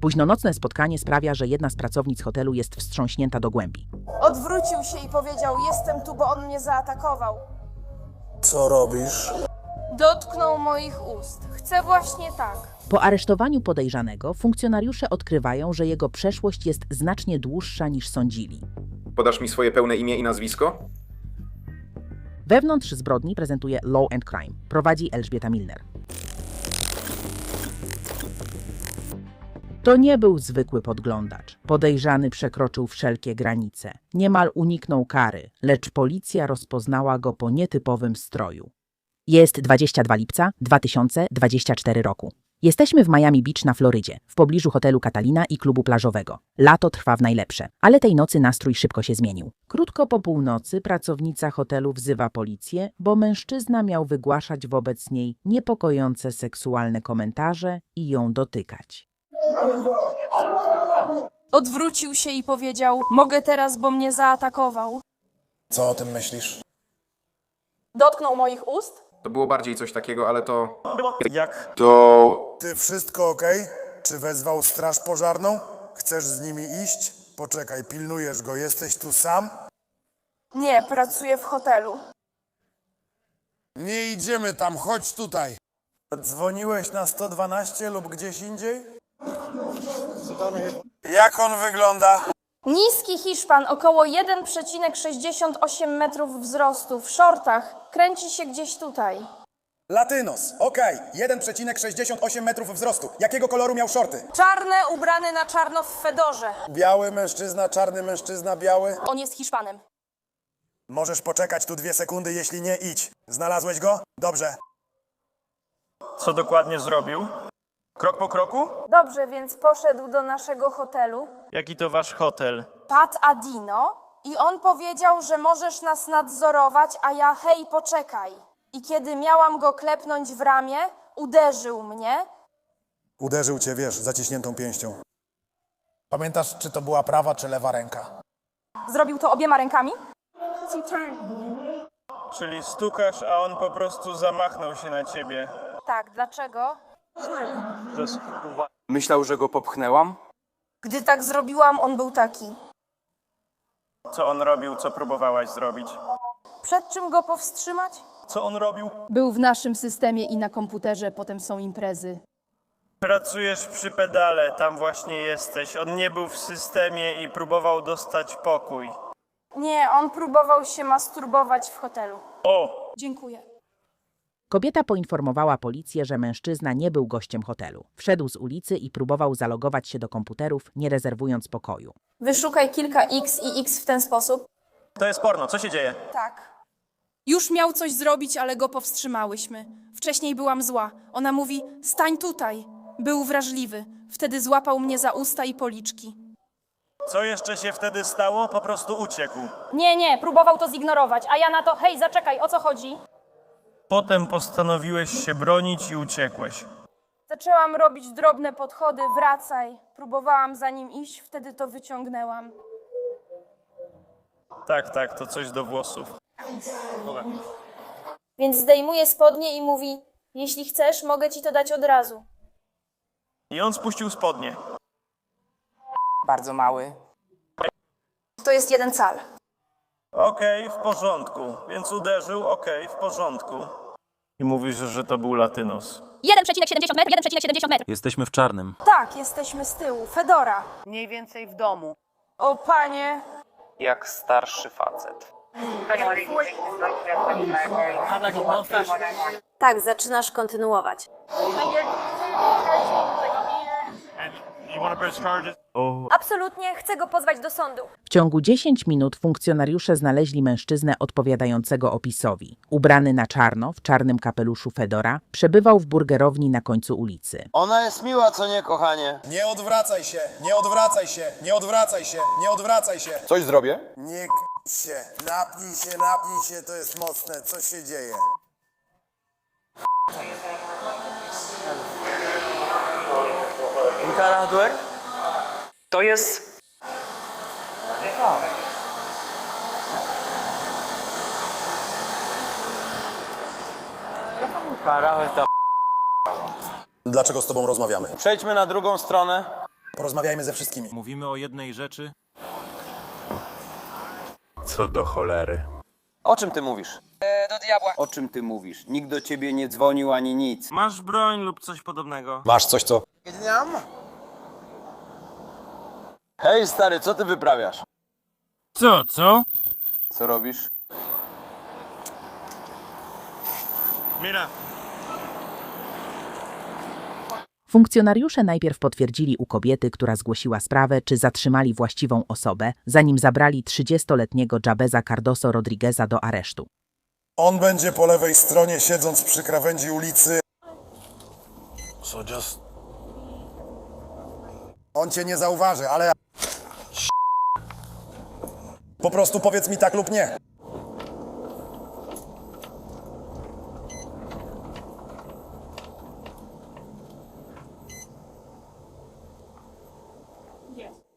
Późnonocne spotkanie sprawia, że jedna z pracownic hotelu jest wstrząśnięta do głębi. Odwrócił się i powiedział: Jestem tu, bo on mnie zaatakował. Co robisz? Dotknął moich ust. Chcę właśnie tak. Po aresztowaniu podejrzanego funkcjonariusze odkrywają, że jego przeszłość jest znacznie dłuższa niż sądzili. Podasz mi swoje pełne imię i nazwisko? Wewnątrz zbrodni prezentuje Law and Crime. Prowadzi Elżbieta Milner. To nie był zwykły podglądacz. Podejrzany przekroczył wszelkie granice. Niemal uniknął kary, lecz policja rozpoznała go po nietypowym stroju. Jest 22 lipca 2024 roku. Jesteśmy w Miami Beach na Florydzie, w pobliżu hotelu Catalina i klubu plażowego. Lato trwa w najlepsze, ale tej nocy nastrój szybko się zmienił. Krótko po północy pracownica hotelu wzywa policję, bo mężczyzna miał wygłaszać wobec niej niepokojące seksualne komentarze i ją dotykać. Odwrócił się i powiedział: Mogę teraz, bo mnie zaatakował. Co o tym myślisz? Dotknął moich ust? To było bardziej coś takiego, ale to... Jak To... Ty wszystko ok? Czy wezwał straż pożarną? Chcesz z nimi iść? Poczekaj, pilnujesz go. Jesteś tu sam? Nie, pracuję w hotelu. Nie idziemy tam, chodź tutaj. Dzwoniłeś na 112 lub gdzieś indziej? Jak on wygląda? Niski Hiszpan, około 1,68 metrów wzrostu, w shortach. Kręci się gdzieś tutaj. Latynos, okej, 1,68 metrów wzrostu. Jakiego koloru miał shorty? Czarne, ubrany na czarno w fedorze. Biały mężczyzna, czarny mężczyzna, biały? On jest Hiszpanem. Możesz poczekać tu dwie sekundy, jeśli nie, idź. Znalazłeś go? Dobrze. co dokładnie zrobił? Krok po kroku? Dobrze, więc poszedł do naszego hotelu. Jaki to wasz hotel? Pat Adino i on powiedział, że możesz nas nadzorować, a ja hej, poczekaj. I kiedy miałam go klepnąć w ramię, uderzył mnie. Uderzył cię, wiesz, zaciśniętą pięścią. Pamiętasz, czy to była prawa, czy lewa ręka? Zrobił to obiema rękami? Czyli stukasz, a on po prostu zamachnął się na ciebie. Tak, dlaczego? Myślał, że go popchnęłam? Gdy tak zrobiłam, on był taki. Co on robił, co próbowałaś zrobić? Przed czym go powstrzymać? Co on robił? Był w naszym systemie i na komputerze, potem są imprezy. Pracujesz przy pedale, tam właśnie jesteś. On nie był w systemie i próbował dostać pokój. Nie, on próbował się masturbować w hotelu. O! Dziękuję. Kobieta poinformowała policję, że mężczyzna nie był gościem hotelu. Wszedł z ulicy i próbował zalogować się do komputerów, nie rezerwując pokoju. Wyszukaj kilka X i X w ten sposób. To jest porno, co się dzieje? Tak. Już miał coś zrobić, ale go powstrzymałyśmy. Wcześniej byłam zła. Ona mówi: stań tutaj. Był wrażliwy. Wtedy złapał mnie za usta i policzki. Co jeszcze się wtedy stało? Po prostu uciekł. Nie, nie, próbował to zignorować, a ja na to, hej, zaczekaj, o co chodzi? Potem postanowiłeś się bronić i uciekłeś. Zaczęłam robić drobne podchody, wracaj. Próbowałam za nim iść, wtedy to wyciągnęłam. Tak, tak, to coś do włosów. Więc zdejmuje spodnie i mówi: Jeśli chcesz, mogę ci to dać od razu. I on spuścił spodnie. Bardzo mały. To jest jeden cal. Okej, w porządku. Więc uderzył, okej, w porządku. I mówisz, że to był Latynos. 1,70 metr, 1,70 metr. Jesteśmy w czarnym. Tak, jesteśmy z tyłu. Fedora. Mniej więcej w domu. O panie. Jak starszy facet. Tak, zaczynasz kontynuować. Absolutnie, chcę go pozwać do sądu. W ciągu 10 minut funkcjonariusze znaleźli mężczyznę odpowiadającego opisowi. Ubrany na czarno, w czarnym kapeluszu Fedora, przebywał w burgerowni na końcu ulicy. Ona jest miła, co nie, kochanie? Nie odwracaj się, nie odwracaj się, nie odwracaj się, nie odwracaj się. Coś zrobię? Nie k- się. Napnij się, napnij się, to jest mocne. Co się dzieje? To jest... Dlaczego z tobą rozmawiamy? Przejdźmy na drugą stronę. Porozmawiajmy ze wszystkimi. Mówimy o jednej rzeczy. Co do cholery. O czym ty mówisz? do diabła. O czym ty mówisz? Nikt do ciebie nie dzwonił ani nic. Masz broń lub coś podobnego? Masz coś, co... Hej stary, co ty wyprawiasz? Co, co? Co robisz? Mira. Funkcjonariusze najpierw potwierdzili u kobiety, która zgłosiła sprawę, czy zatrzymali właściwą osobę, zanim zabrali 30-letniego Jabeza Cardoso Rodrigueza do aresztu. On będzie po lewej stronie, siedząc przy krawędzi ulicy. So just... On cię nie zauważy, ale... Po prostu powiedz mi tak lub nie.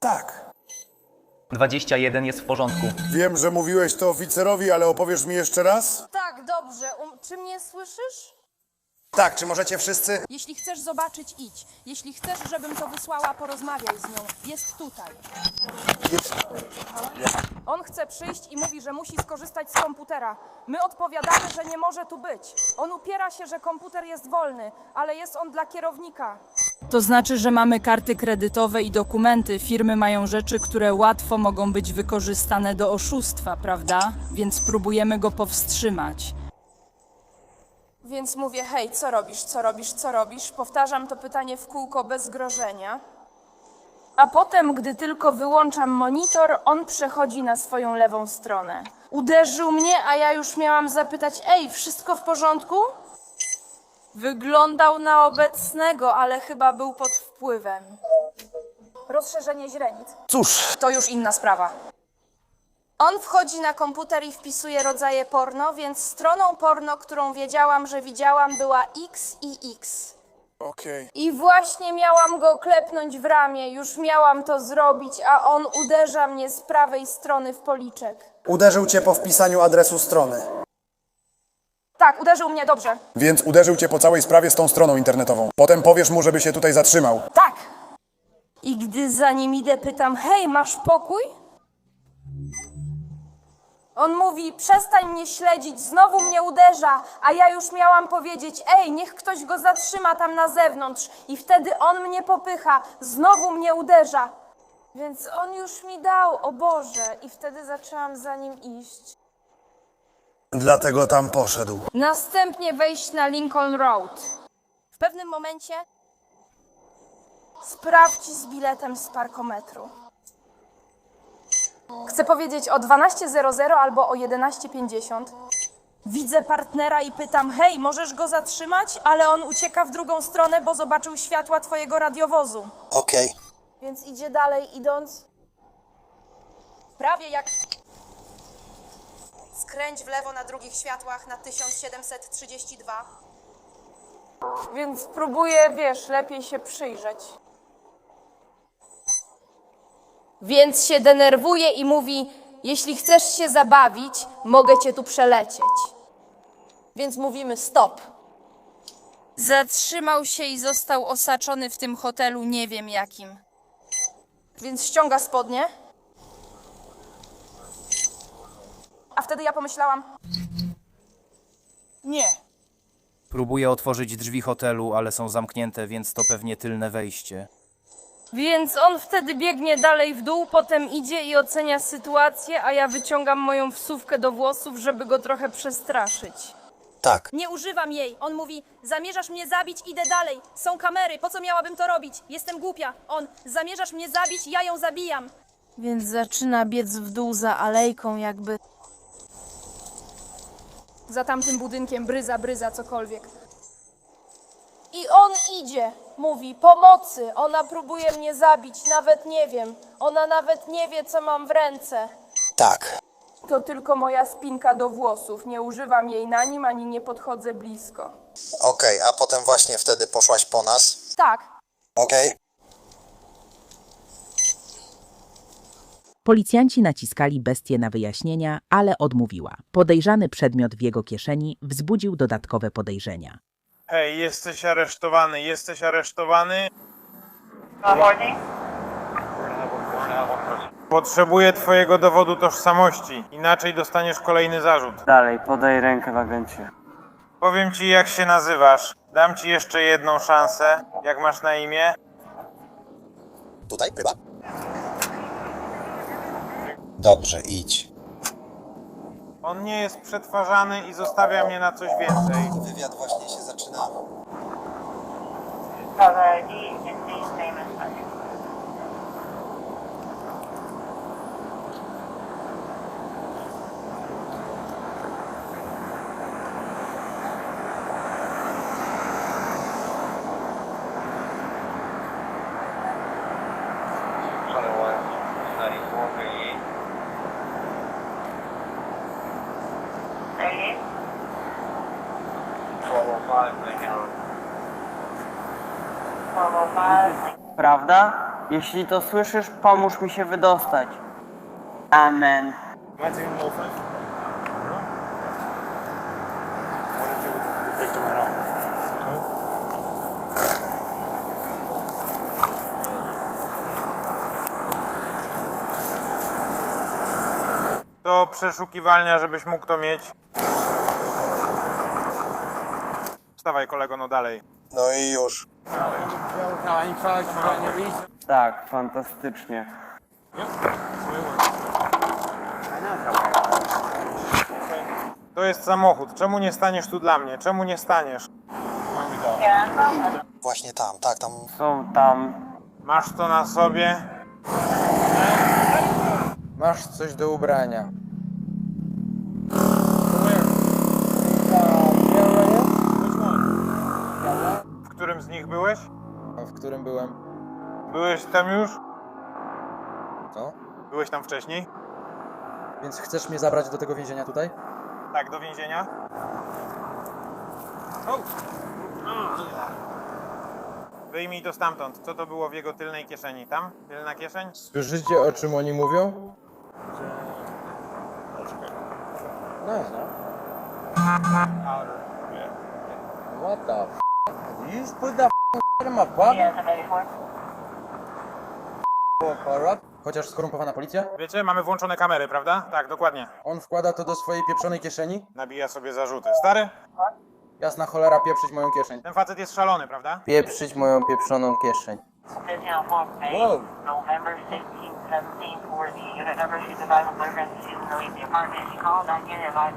Tak. 21 jest w porządku. Wiem, że mówiłeś to oficerowi, ale opowiesz mi jeszcze raz? Tak, dobrze. Um, czy mnie słyszysz? Tak, czy możecie wszyscy? Jeśli chcesz zobaczyć, idź. Jeśli chcesz, żebym to wysłała, porozmawiaj z nią. Jest tutaj. On chce przyjść i mówi, że musi skorzystać z komputera. My odpowiadamy, że nie może tu być. On upiera się, że komputer jest wolny, ale jest on dla kierownika. To znaczy, że mamy karty kredytowe i dokumenty. Firmy mają rzeczy, które łatwo mogą być wykorzystane do oszustwa, prawda? Więc próbujemy go powstrzymać. Więc mówię, hej, co robisz, co robisz, co robisz? Powtarzam to pytanie w kółko bez zgrożenia. A potem, gdy tylko wyłączam monitor, on przechodzi na swoją lewą stronę. Uderzył mnie, a ja już miałam zapytać, ej, wszystko w porządku? Wyglądał na obecnego, ale chyba był pod wpływem. Rozszerzenie źrenic. Cóż, To już inna sprawa. On wchodzi na komputer i wpisuje rodzaje porno, więc stroną porno, którą wiedziałam, że widziałam, była X i X. Okej. I właśnie miałam go klepnąć w ramię, już miałam to zrobić, a on uderza mnie z prawej strony w policzek. uderzył cię po wpisaniu adresu strony. Tak, uderzył mnie dobrze. Więc uderzył cię po całej sprawie z tą stroną internetową. Potem powiesz mu, żeby się tutaj zatrzymał. Tak! I gdy za nim idę, pytam, hej, masz pokój? On mówi, przestań mnie śledzić, znowu mnie uderza, a ja już miałam powiedzieć, ej, niech ktoś go zatrzyma tam na zewnątrz. I wtedy on mnie popycha, znowu mnie uderza. Więc on już mi dał, o Boże, i wtedy zaczęłam za nim iść. Dlatego tam poszedł. Następnie wejść na Lincoln Road. W pewnym momencie sprawdź z biletem z parkometru. Chcę powiedzieć o 12.00 albo o 11.50. Widzę partnera i pytam, hej, możesz go zatrzymać? Ale on ucieka w drugą stronę, bo zobaczył światła twojego radiowozu. Okej. Więc idzie dalej, idąc. Prawie jak. Skręć w lewo na drugich światłach na 1732. Więc próbuję, wiesz, lepiej się przyjrzeć. Więc się denerwuje i mówi: Jeśli chcesz się zabawić, mogę cię tu przelecieć. Więc mówimy stop. Zatrzymał się i został osaczony w tym hotelu, nie wiem jakim. Więc ściąga spodnie. A wtedy ja pomyślałam: Nie. Próbuję otworzyć drzwi hotelu, ale są zamknięte, więc to pewnie tylne wejście. Więc on wtedy biegnie dalej w dół, potem idzie i ocenia sytuację, a ja wyciągam moją wsówkę do włosów, żeby go trochę przestraszyć. Tak. Nie używam jej. On mówi: Zamierzasz mnie zabić, idę dalej. Są kamery, po co miałabym to robić? Jestem głupia. On: Zamierzasz mnie zabić, ja ją zabijam. Więc zaczyna biec w dół za alejką, jakby. Za tamtym budynkiem bryza, bryza, cokolwiek. I on idzie, mówi pomocy. Ona próbuje mnie zabić, nawet nie wiem. Ona nawet nie wie, co mam w ręce. Tak. To tylko moja spinka do włosów. Nie używam jej na nim, ani nie podchodzę blisko. Okej, a potem właśnie wtedy poszłaś po nas. Tak, Okej. Policjanci naciskali bestię na wyjaśnienia, ale odmówiła. Podejrzany przedmiot w jego kieszeni wzbudził dodatkowe podejrzenia. Hej, jesteś aresztowany, jesteś aresztowany. Zawodzi? Potrzebuję twojego dowodu tożsamości, inaczej dostaniesz kolejny zarzut. Dalej, podaj rękę w agencie. Powiem ci jak się nazywasz. Dam ci jeszcze jedną szansę. Jak masz na imię? Tutaj, ryba? Dobrze, idź. On nie jest przetwarzany i zostawia mnie na coś więcej. Wywiad właśnie się zaczyna. Prawda? Jeśli to słyszysz, pomóż mi się wydostać. Amen. Do przeszukiwalnia, żebyś mógł to mieć. Wstawaj kolego, no dalej. No i już. Tak, fantastycznie. To jest samochód. Czemu nie staniesz tu dla mnie? Czemu nie staniesz? Właśnie tam, tak, tam. Są tam. Masz to na sobie? Masz coś do ubrania. W którym z nich byłeś? A w którym byłem? Byłeś tam już? Co? Byłeś tam wcześniej? Więc chcesz mnie zabrać do tego więzienia tutaj? Tak, do więzienia? O! Wyjmij to stamtąd. Co to było w jego tylnej kieszeni? Tam? Tylna kieszeń? Słyszycie o czym oni mówią? No, no. What the f***? You just put that shit in my pocket? Yes, I'm ready for Chociaż skorumpowana policja? Wiecie, mamy włączone kamery, prawda? Tak, dokładnie. On wkłada to do swojej pieprzonej kieszeni? Nabija sobie zarzuty. Stary? Jasna cholera pieprzyć moją kieszeń. Ten facet jest szalony, prawda? Pieprzyć moją pieprzoną kieszeń. Downtown Form unit number she's advising boyfriend to leave the apartment. She called back in no advising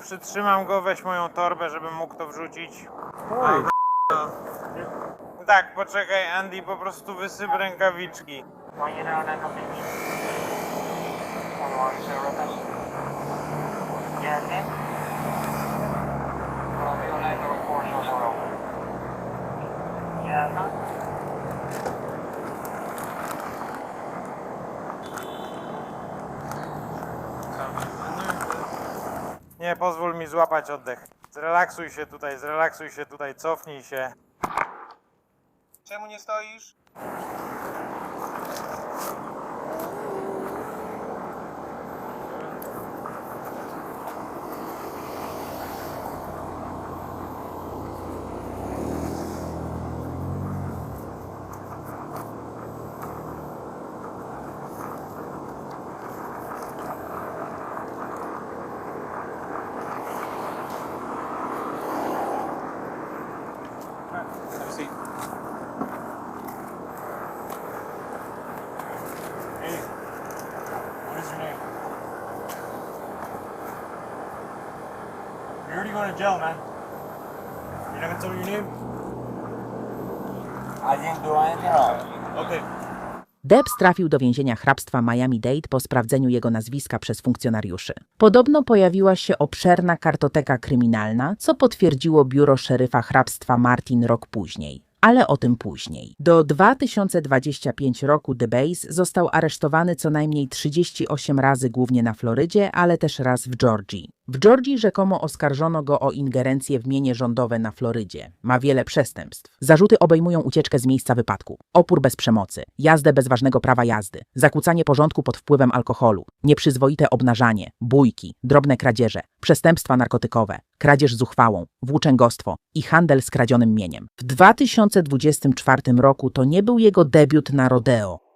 Przytrzymam go, weź moją torbę, żebym mógł to wrzucić. Tak, poczekaj, Andy, po prostu wysyp rękawiczki. Well, you don't know, no 15. One more, zero, request. Yeah, okay. Romeo 90400. Yeah, no. Nie, pozwól mi złapać oddech. Zrelaksuj się tutaj, zrelaksuj się tutaj, cofnij się. Czemu nie stoisz? Going to jail, man. You're not gonna tell me your name? I didn't do anything wrong. Okay. Debs trafił do więzienia hrabstwa Miami-Dade po sprawdzeniu jego nazwiska przez funkcjonariuszy. Podobno pojawiła się obszerna kartoteka kryminalna, co potwierdziło biuro szeryfa hrabstwa Martin rok później. Ale o tym później. Do 2025 roku DeBase został aresztowany co najmniej 38 razy głównie na Florydzie, ale też raz w Georgii. W Georgii rzekomo oskarżono go o ingerencję w mienie rządowe na Florydzie. Ma wiele przestępstw. Zarzuty obejmują ucieczkę z miejsca wypadku, opór bez przemocy, jazdę bez ważnego prawa jazdy, zakłócanie porządku pod wpływem alkoholu, nieprzyzwoite obnażanie, bójki, drobne kradzieże, przestępstwa narkotykowe, kradzież z uchwałą, włóczęgostwo i handel skradzionym mieniem. W 2024 roku to nie był jego debiut na rodeo.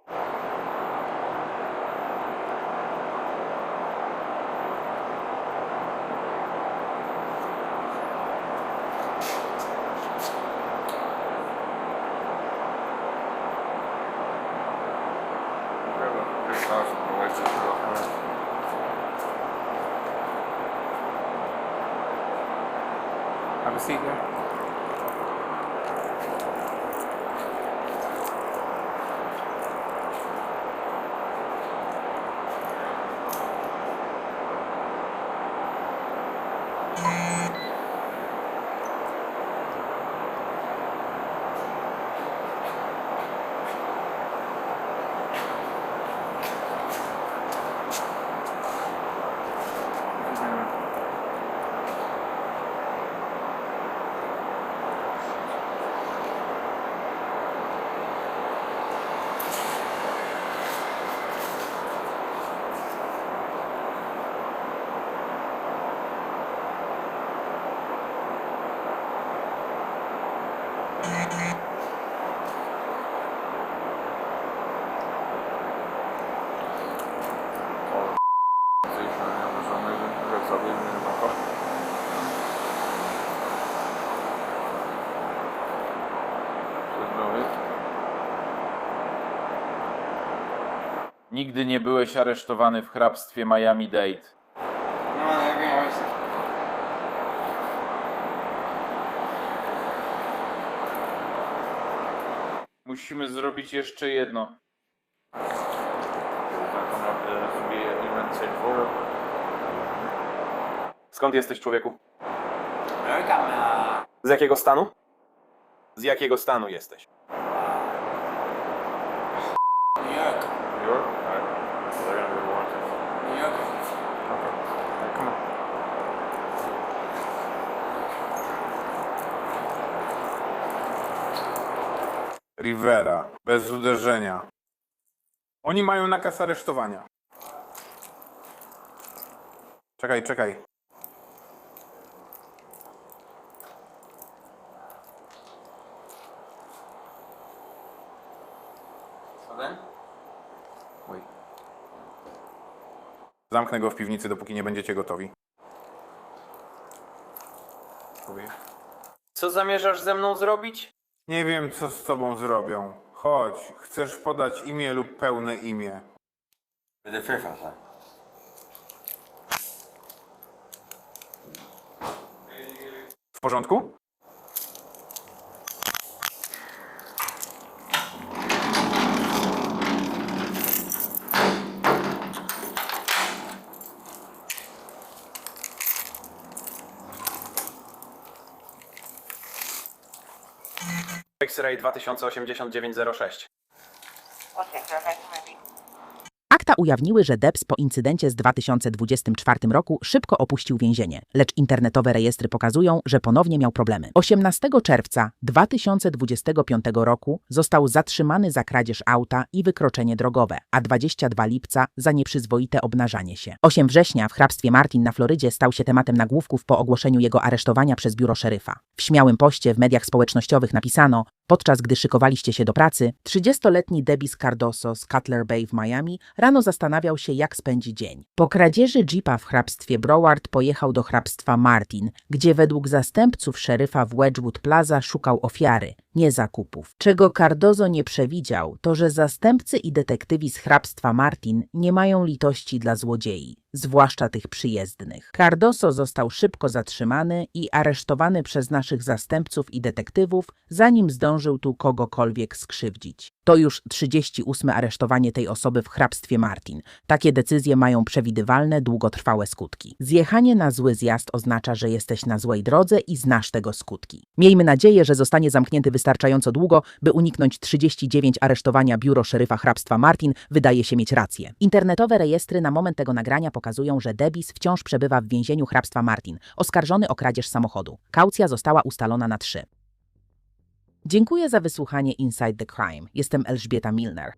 Nigdy nie byłeś aresztowany w hrabstwie Miami-Dade. No, nie wiem, Musimy zrobić jeszcze jedno. Skąd jesteś, człowieku? Z jakiego stanu? Z jakiego stanu jesteś? New York, New York? Alright. So they're gonna be warranted. New York. Okay. Alright, come on. Rivera, bez uderzenia. Oni mają nakaz aresztowania. Czekaj, czekaj. Wait. Zamknę go w piwnicy, dopóki nie będziecie gotowi. Co zamierzasz ze mną zrobić? Nie wiem, co z tobą zrobią. Chodź, chcesz podać imię lub pełne imię. Fifth one, sir. W porządku? X-Ray 208906. Okay, sir, thank you, maybe. Akta ujawniły, że Debs po incydencie z 2024 roku szybko opuścił więzienie, lecz internetowe rejestry pokazują, że ponownie miał problemy. 18 czerwca 2025 roku został zatrzymany za kradzież auta i wykroczenie drogowe, a 22 lipca za nieprzyzwoite obnażanie się. 8 września w hrabstwie Martin na Florydzie stał się tematem nagłówków po ogłoszeniu jego aresztowania przez biuro szeryfa. W śmiałym poście w mediach społecznościowych napisano Podczas gdy szykowaliście się do pracy, 30-letni Debis Cardoso z Cutler Bay w Miami rano zastanawiał się, jak spędzi dzień. Po kradzieży jeepa w hrabstwie Broward pojechał do hrabstwa Martin, gdzie według zastępców szeryfa w Wedgwood Plaza szukał ofiary, nie zakupów. Czego Cardozo nie przewidział, to że zastępcy i detektywi z hrabstwa Martin nie mają litości dla złodziei, zwłaszcza tych przyjezdnych. Cardoso został szybko zatrzymany i aresztowany przez naszych zastępców i detektywów, zanim zdążył tu kogokolwiek skrzywdzić. To już 38 aresztowanie tej osoby w hrabstwie Martin. Takie decyzje mają przewidywalne, długotrwałe skutki. Zjechanie na zły zjazd oznacza, że jesteś na złej drodze i znasz tego skutki. Miejmy nadzieję, że zostanie zamknięty Wystarczająco długo, by uniknąć 39 aresztowania biuro szeryfa hrabstwa Martin wydaje się mieć rację. Internetowe rejestry na moment tego nagrania pokazują, że Debis wciąż przebywa w więzieniu hrabstwa Martin, oskarżony o kradzież samochodu. Kaucja została ustalona na 3. Dziękuję za wysłuchanie Inside the Crime. Jestem Elżbieta Milner.